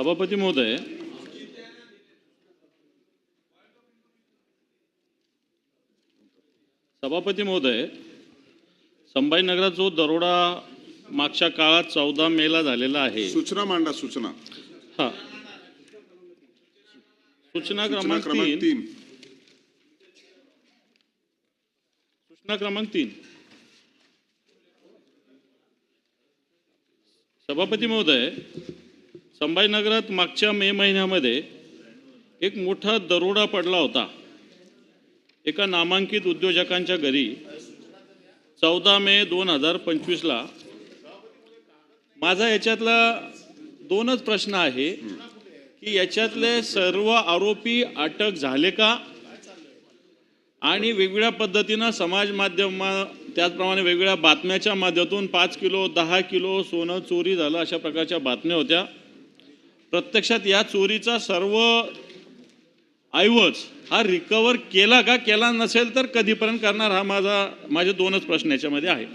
सभापती महोदय सभापती महोदय संभाजीनगरात जो दरोडा मागच्या काळात चौदा मेला झालेला आहे. सूचना मांडा सूचना. हा. सूचना क्रमांक तीन. सूचना क्रमांक तीन. सभापती महोदय संभाजीनगरात मागच्या मे महिन्यामध्ये एक मोठा दरोडा पडला होता. एका नामांकित उद्योजकांच्या घरी चौदा मे दोन हजार पंचवीसला माझा याच्यातला दोनच प्रश्न आहे की याच्यातले सर्व आरोपी अटक झाले का? आणि वेगवेगळ्या पद्धतीनं समाज माध्यमा त्याचप्रमाणे वेगवेगळ्या बातम्याच्या माध्यमातून पाच किलो दहा किलो सोनं चोरी झालं अशा प्रकारच्या बातम्या होत्या. प्रत्यक्षात या चोरीचा सर्व ऐवज हा रिकवर केला का केला नसेल तर कधीपर्यंत करणार हा माझा माझे दोनच प्रश्न याच्यामध्ये आहे